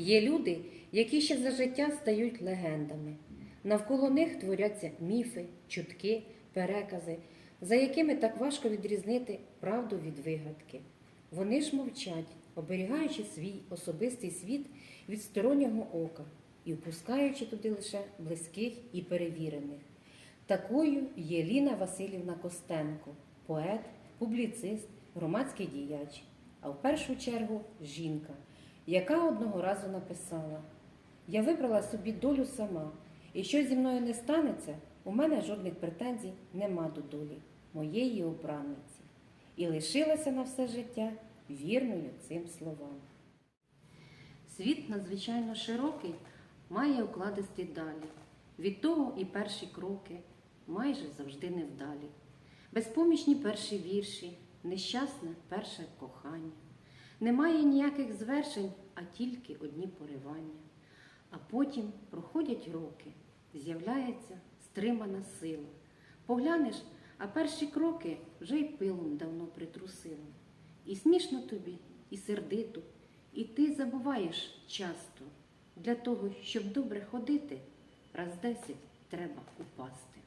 Є люди, які ще за життя стають легендами. Навколо них творяться міфи, чутки, перекази, за якими так важко відрізнити правду від вигадки. Вони ж мовчать, оберігаючи свій особистий світ від стороннього ока і впускаючи туди лише близьких і перевірених. Такою є Ліна Васильівна Костенко, поет, публіцист, громадський діяч, а в першу чергу жінка, яка одного разу написала: Я вибрала собі долю сама, і що зі мною не станеться, у мене жодних претензій нема до долі моєї обранниці, і лишилася на все життя вірною цим словам. Світ надзвичайно широкий, має укладисти далі. Від того і перші кроки майже завжди невдалі. Безпомічні перші вірші, нещасне перше кохання. Немає ніяких звершень, а тільки одні поривання. А потім проходять роки, з'являється стримана сила. Поглянеш, а перші кроки вже й пилом давно притрусили. І смішно тобі, і сердито, і ти забуваєш часто. Для того, щоб добре ходити, раз десять треба упасти.